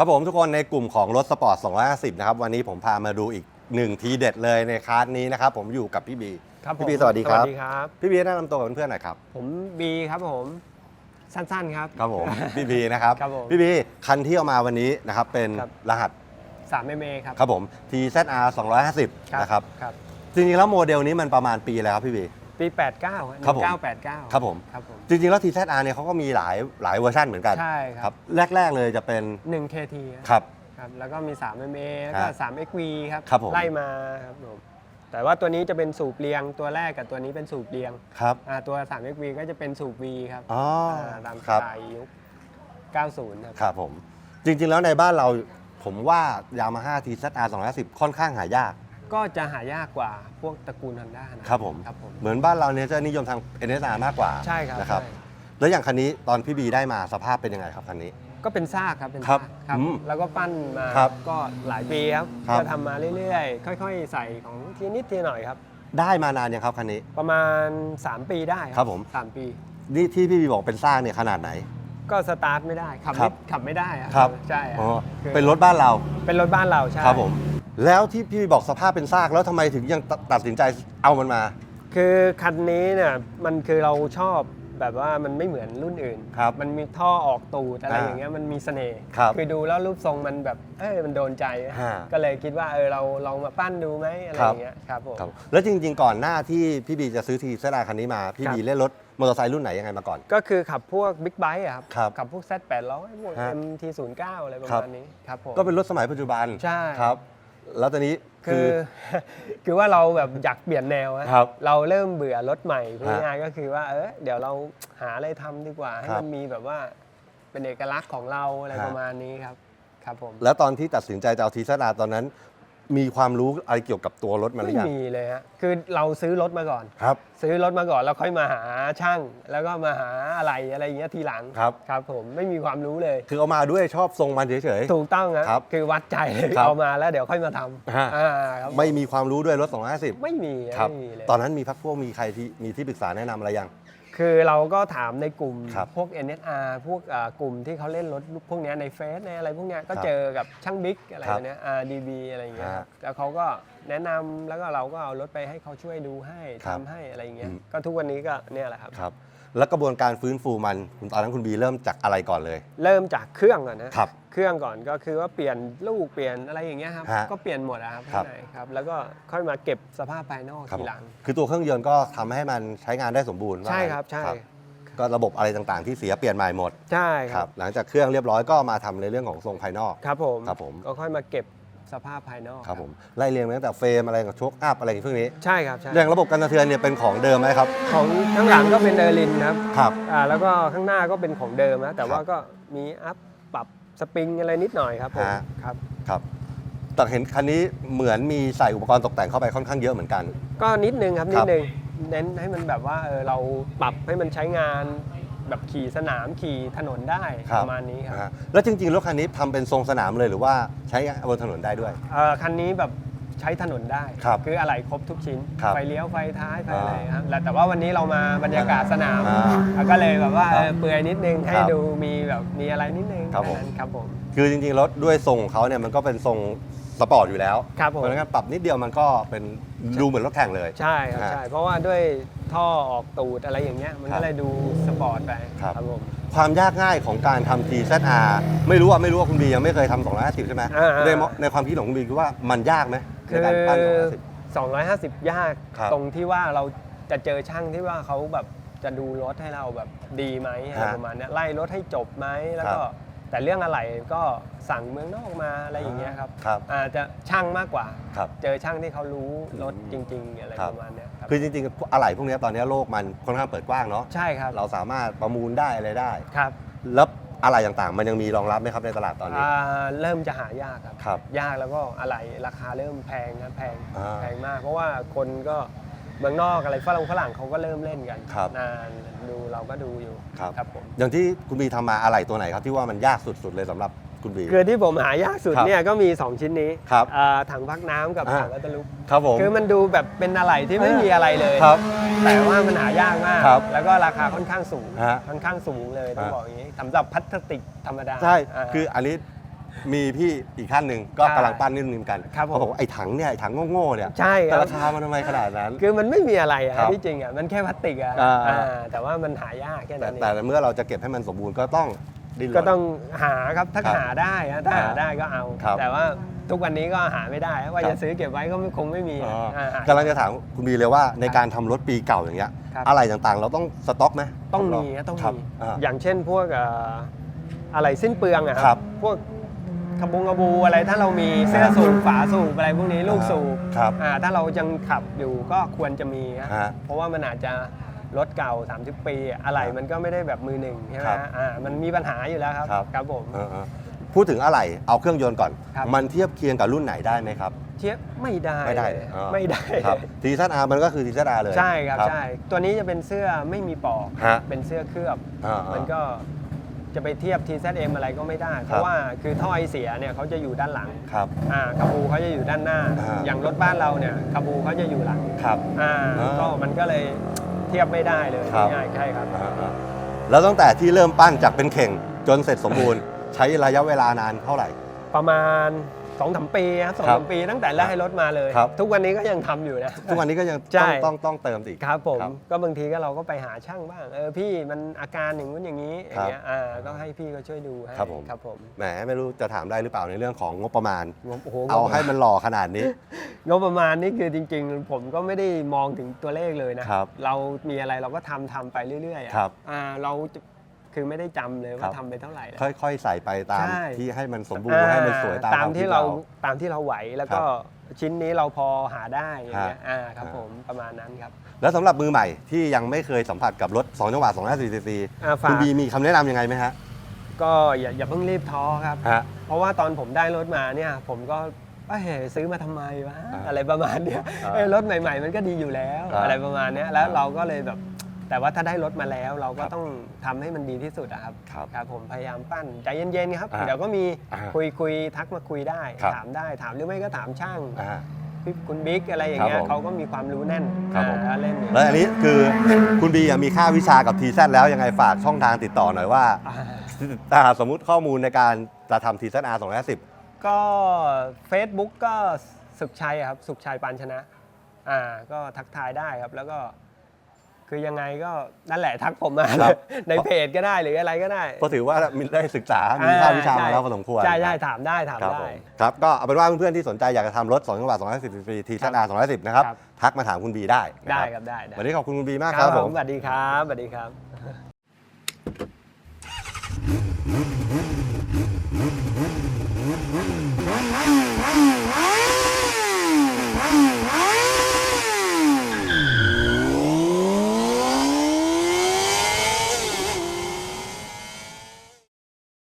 ครับผมทุกคนในกลุ่มของรถสปอร์ต 250 นะครับ วันนี้ผมพามาดูอีกหนึ่งทีเด็ดเลยในคลาสนี้นะครับ ผมอยู่กับพี่บี ครับผมพี่บีสวัสดีครับ สวัสดีครับ พี่บีแนะนำตัวกับเพื่อนๆหน่อยครับ ผมบีครับผม สั้นๆครับ ครับผม พี่บีนะครับ ครับผมพี่บีคันที่เอามาวันนี้นะครับเป็นครับ รหัสสามเมครับ ครับผม TZR 250 นะครับ ครับ จริงๆแล้วโมเดลนี้มันประมาณปีแล้วครับพี่บี ปี 89ครับผม 1989 ครับผม ครับผม จริงๆ แล้ว TZR เนี่ยเขาก็มีหลายหลายเวอร์ชันเหมือนกันใช่ครับ แรก ๆ เลยจะเป็น 1 KT ครับ ครับ แล้วก็มี 3 MA แล้วก็ ฮะ3 XV ครับ ครับผม ไล่มาครับผม แต่ว่าตัวนี้จะเป็นสูบเรียง ตัวแรกกับตัวนี้เป็นสูบเรียงครับอ่าตัว 3 XV ก็จะเป็นสูบ V ครับอ๋ออ่าตามสครับไตล์ยุค 90 ครับ ครับผม จริงๆ แล้วในบ้านเราผมว่ายามาฮ่า TZR 250 ค่อนข้างหายาก ก็จะหายากกว่าพวกตระกูลฮอนด้านะครับผม ครับผม เหมือนบ้านเราเนี่ยจะนิยมทาง NSR มากกว่าใช่ครับนะครับ ใช่ แล้วอย่างคันนี้ตอนพี่บีได้มาสภาพเป็นยังไงครับคันนี้ ก็เป็นซากครับเป็นครัซาบกครับอืมแล้วก็ปั้นมาครับก็หลายปีครับครับ ก็ทำมาเรื่อยๆ ค่อย ๆ ใส่ของทีนิดทีหน่อยครับ ได้มานานยังครับคันนี้ ประมาณ 3 ปีได้ครับผม สามปี นี่ที่พี่บีบอกเป็นสร้างเนี่ยขนาดไหน ก็สตาร์ทไม่ได้ขับครัไม่บขับไม่ได้ครับ ใช่ครับอ๋อคือเป็นรถบ้านเรา เป็นรถบ้านเราใช่ครับผม แล้วที่พี่บีบอกสภาพเป็นซากแล้วทำไมถึงยังตตัดสินใจเอามันมา คือคันนี้เนี่ยมันคือเราชอบแบบว่ามันไม่เหมือนรุ่นอื่น ครับมันมีท่อออกตูดอะไรอ่าอย่างเงี้ยมันมีเสน่ห์ครับอดูแล้วรูปทรงมันแบบเอ้ยมันโดนใจ ฮะก็เลยคิดว่าเออเราลองมาปั้นดูไหมอะไรครัอบ ย่างเงี้ยครับผม ครับแล้วจริง ๆ ก่อนหน้าที่พี่บีจะซื้อทีเซราคันนี้มา พี่ครับ บีเล่นรถมอเตอร์ไซค์รุ่นไหนยังไงมาก่อน ก็คือขับพวกบิ๊กไบค์อะครับ ครับขับพวก Z 800 พวก ฮะ MT09 อะไรประครับมาณนี้ครับผม ก็เป็นรถสมัยปัจจุบันใช่ ครับ แล้วตอนนี้คืคือ อ คือว่าเราแบบอยากเปลี่ยนแนวอะครับเราเริ่มเบื่อรถใหม่พูดฮะง่ายๆก็คือว่าเออเดี๋ยวเราหาอะไรทำดีกว่า ให้ครับมันมีแบบว่าเป็นเอกลักษณ์ของเราอะไรฮะ ประมาณนี้ครับ ครับผม แล้วตอนที่ตัดสินใจจะเอาทีเซราตอนนั้น มีความรู้อะไรเกี่ยวกับตัวรถมาหรืไม่อยังมีเลยฮะคือเราซื้อรถมาก่อน ครับ ซื้อรถมาก่อนแล้วค่อยมาหาช่าง แล้วก็มาหาอะไรอะไรอย่างเงี้ยทีหลังครับ ครับ ผมไม่มีความรู้เลย คือเอามาด้วยชอบทรงมันเฉย ถูกต้องนะครับคือวัดใจเลยครับเอามาแล้วเดี๋ยวค่อยมาทฮะำอ่าครับๆไม่มีความรู้ด้วยรถ 250 ไม่มีครับ ไม่มีเลยตอนนั้นมีพักพวกมีใครที่มีที่ปรึกษาแนะนำอะไรยัง คือเราก็ถามในกลุ่มครับพวก NSR พวกอ่ากลุ่มที่เขาเล่นรถพวกเนี้ยในเฟซในอะไรพวกเนี้ยก็ครับเจอกับช่างบิ๊กอะไรครับเนี้ย RDB อะไรอย่างเงี้ยฮะแล้วเขาก็แนะนำแล้วก็เราก็เอารถไปให้เขาช่วยดูให้ครับทำให้อะไรอย่างเงี้ยอืม ก็ทุกวันนี้ก็เนี่ยแหละครับ ครับ แล้วกระบวนการฟื้นฟูมันคุณตอนนั้นคุณบีเริ่มจากอะไรก่อนเลย เริ่มจากเครื่องก่อนนะครับ เครื่องก่อนก็คือว่าเปลี่ยนลูกเปลี่ยนอะไรอย่างเงี้ยครับฮะก็เปลี่ยนหมดอะครับครับ ข้างในครับแล้วก็ค่อยมาเก็บสภาพภายนอกครับทีหลัง คือตัวเครื่องยนต์ก็ทำให้มันใช้งานได้สมบูรณ์ว่าใช่งั้นครับใช่ก็ระบบอะไรต่างๆ ที่เสียเปลี่ยนใหม่หมดใช่ครับหลังจากเครื่องเรียบร้อยก็มาทำในเรื่องของทรงภายนอก ครับผมครับผม ก็ค่อยมาเก็บ สภาพภายนอกครับผมไล่เรียงมาตั้งแต่เฟรมอะไรกับโชคอัพอะไรอย่างพวกนี้ใช่ครับใช่เรื่องระบบการสะเทือนเนี่ยเป็นของเดิมไหมครับ ของข้างหลังก็เป็นเดอร์ลินครับครับอ่าแล้วก็ข้างหน้าก็เป็นของเดิมนะแต่ว่าครับก็มีอัพปรับสปริงอะไรนิดหน่อยครับผมฮะ ครับ ครับแต่เห็นคันนี้เหมือนมีใส่อุปกรณ์ตกแต่งเข้าไปค่อนข้างเยอะเหมือนกัน ก็นิดนึงครับคนิรัดบนึงเน้นให้มันแบบว่าเออเราปรับให้มันใช้งาน แบบขี่สนามขี่ถนนได้ครัปบระมาณนี้ครับนะฮะแล้วจริงๆรถคันนี้ทำเป็นทรงสนามเลยหรือว่าใช้บนถนนได้ด้วย เอ่อคันนี้แบบใช้ถนนได้ครับออะไรครบทุกชิ้น ครับไฟเลี้ยวไฟท้ายไฟอ่าอะไรครับแล้วแต่ว่าวันนี้เรามาบรรยากาศสนามอ่าแล้วก็เลยแบบว่าครับเออเปลือยนิดนึงให้ครับดูมีแบบมีอะไรนิดนึงครับผม แนั้นครับผม คือจริงๆรถด้วยทรงของเขาเนี่ยมันก็เป็นทรงสปอร์ตอยู่แล้วครับผม เพราะฉะนั้นปรับนิดเดียวมันก็เป็นดูเหมือนรถแข่งเลย ใช่ครับฮะใช่เพราะว่าด้วย ท่อออกตูดอะไรอย่างเงี้ยมันครัก็บเลยดูสปอร์ตไปครับ ผมความยากง่ายของการทำ TZR ไม่รู้ว่าไม่รู้ว่าคุณบียังไม่เคยทำ250 ใช่ไหมอ่าๆในในความคิดของคุณบีคิดว่ามันยากไหมในคือการปั้น250 250 ยากครับ ตรงที่ว่าเราจะเจอช่างที่ว่าเขาแบบจะดูรถให้เราแบบดีไหมอะไรฮะประมาณเนี้ยไล่รถให้จบไหมแล้วก็ครับ แต่เรื่องอะไรก็สั่งเมืองนอกมาอะไรอย่างเงี้ยครับครับ อาจจะช่างมากกว่า ครับ เจอช่างที่เขารู้รถอืจมริง ๆ อะไรครับประมาณเนี้ยครับคือจริงๆอะไหล่พวกนี้ตอนนี้โลกมันค่อนข้างเปิดกว้างเนาะใช่ครับเราสามารถประมูลได้อะไรได้ ครับแล้วอะไรต่างๆ มันยังมีรองรับไหมครับในตลาดตอนนี้ อ่าเริ่มจะหายากครับ ครับยากแล้วก็อะไรราคาเริ่มแพงครับแพงอ่า แพงมาก เพราะว่าคนก็ เมืองนอกอะไรฝรั่งฝรั่งเขาก็เริ่มเล่นกันครับ นานดูเราก็ดูอยู่ครับ ครับผม อย่างที่คุณบีทำมาอะไหล่ตัวไหนครับที่ว่ามันยากสุดๆเลยสำหรับคุณบี คือที่ผมหายากสุดครับเนี่ยก็มี 2 ชิ้นนี้ครับอ่าถังพักน้ำกับอ่า ถังวัตลุกครับผม คือมันดูแบบเป็นอะไรที่ไม่มีอะไรเลยครับแต่ว่ามันหายากมาก ครับแล้วก็ราคาค่อนข้างสูงฮะค่อนข้างสูงเลยต้องฮะ บอกอย่างนี้สำหรับพลาสติกธรรมดาใช่าคืออันนี้ มีพี่อีกท่านหนึ่งก็ใช่กำลังปั้นนิ่มๆกันครับผม เขาบอกว่าไอ้ถังเนี่ยไอ้ถังโง่ๆเนี่ยใช่คแต่รับ ราคามันทำไมขนาดนั้น คือมันไม่มีอะไรอะครับที่จริงอะมันแค่พลาสติกอะอ่า อ่าแต่ว่ามันหายากแค่แต่นั้นเองแต่เมื่อเราจะเก็บให้มันสมบูรณ์ก็ต้องดิ้นรน ก็ต้องหาครับถ้าครับหาได้อะถ้าหาอ่าได้ก็เอา ครับแต่ว่าทุกวันนี้ก็หาไม่ได้ว่าครับ จะซื้อเก็บไว้ก็ไม่คงไม่มีอ๋ออะาหากำลังจะถามคุณบีเลยว่าในการทำรถปีเก่าอย่างเงี้ยครับ อะไรต่างๆ เราต้องสต็อกไหมต้องขมีเราอะต้องครับมี อ่า อย่างเช่นพวกเอ่ออะไรสิ้นเปลืองอะคครัรับพวก ขบงกระบูอะไรถ้าเรามีเสื้อสูบฝาสูบอะไรพวกนี้ลูกสูบครับอ่าถ้าเรายังขับอยู่ก็ควรจะมีฮะฮะเพราะว่ามันอาจจะรถเก่า 30 ปีอะอะไรมันก็ไม่ได้แบบมือหนึ่งใช่ไหมครับฮะอ่ามันมีปัญหาอยู่แล้วครับครับครับผมเออๆพูดถึงอะไรเอาเครื่องยนต์ก่อนครับมันเทียบเคียงกับรุ่นไหนได้ไหมครับ เทียบไม่ได้ ไม่ได้เลยอ๋อไม่ได้ครับทีซัอาร์มันก็คือทีซัอาร์เลย ใช่ครับ ใช่ ตัวนี้จะเป็นเสื้อไม่มีปลอกฮะเป็นเสื้อเคลือบอ่าๆมันก็ จะไปเทียบ TZM อะไรก็ไม่ได้ เพครับราะว่าคือท่อไอเสียเนี่ยเขาจะอยู่ด้านหลังครับ อ่าคาบูเขาจะอยู่ด้านหน้า อ่าอย่างรถบ้านเราเนี่ยคาบูเขาจะอยู่หลังครับอ่าอ่าก็มันก็เลยเทียบไม่ได้เลยครับ ง่ายๆใช่ครับ อ่าๆแล้วตั้งแต่ที่เริ่มปั้นจากเป็นเข่งจนเสร็จสมบูรณ์ ใช้ระยะเวลานานเท่าไหร่ ประมาณ 2อสปีครับสองครัสาบมปีตั้งแต่แรกให้รถมาเลย ครับ ทุกวันนี้ก็ยังทำอยู่นะ ทุกวันนี้ก็ยังใช่ ต้องต้องต้องเติมอีก ครับผมครับก็บางทีก็เราก็ไปหาช่างบ้าง เออพี่มันอาการอย่างนู้นอย่างนี้อครับย่างเงี้ยอ่าก็ให้พี่ก็ช่วยดูให้ครับผม ครับผมแหมไม่รู้จะถามได้หรือเปล่าในเรื่องของงบประมาณ งบโอ้โหเอาให้มันหล่อขนาดนี้ งบประมาณนี่คือจริง ๆ ผมก็ไม่ได้มองถึงตัวเลขเลยนะครับเรามีอะไรเราก็ทำทำไปเรื่อยๆอะครับ อ่าเราจะ คือไม่ได้จำเลยครัว่าบ ทำไปเท่าไหร่แล้ว ค่อยๆ ใส่ไปตามใช่ ที่ให้มันสมบูรณ์ให้มันสวยตามตามควที่คิดเราตามที่เราไหวแล้วก็ครับชิ้นนี้เราพอหาได้อย่างเงี้ยฮะอ่าครับฮะผมประมาณนั้นครับแล้วสำหรับมือใหม่ที่ยังไม่เคยสัมผัสกับรถ 2 จังหวะ250ซีซีอ่าคุฝาณกบีมีคำแนะนำยังไงไหมฮะก็อย่าอย่าเพิ่งรีบท้อครับ ฮะ เพราะว่าตอนผมได้รถมาเนี่ย ผมก็เอ้ยซื้อมาทำไมวะอ่าอะไรประมาณเนี้ยอ่าเอ้ยรถใหม่ ๆ มันก็ดีอยู่แล้ว อ่าอะไรประมาณเนี้ยแล้วอ่าเราก็เลยแบบ แต่ว่าถ้าได้รถมาแล้วเราก็ครับต้องทำให้มันดีที่สุดอะครับครับครับผมพยายามปั้นใจเย็นๆครับ อ่าเดี๋ยวก็มีอ่าคุยคุยทักมาคุยได้ ครับ ถามได้ถามหรือไม่ก็ถามช่างอ่า พี่คุณบิ๊กอะไรอย่างเงี้ครัยบผมเขาก็มีความรู้แน่นครับผม อ่าเล่นอยู่แล้วอันนี้คือคุณบีอะมีค่าวิชากับทีซแล้วยังไงฝากช่องทางติดต่อหน่อยว่าอ่าถ้าสมมุติข้อมูลในการจะทำทีซัอาร์250ก็ Facebook ก็สุขชัยอะครับสุขชัยปานชนะอ่าก็ทักทายได้ครับแล้วก็ คือยังไงก็นั่นแหละทักผมมาคเลรับยในเพจก็ได้หรืออะไรก็ได้ก็ถือว่ามีได้ศึกษา มีภาควิชามาแล้วพอสมควรใช่ใช่ถามได้ถามครับได้ผมครับ ก็เอาเป็นว่าเพื่อนๆที่สนใจอยากจะทำรถ2จังหวะ250ซีซีทีซัอาร์210 นะครับ ครับ ทักมาถามคุณบีได้นะได้คครับรับได้ได้วันนี้ขอบคุณคุณบีมากครับผม สวัสดีครับสวัสดีครับค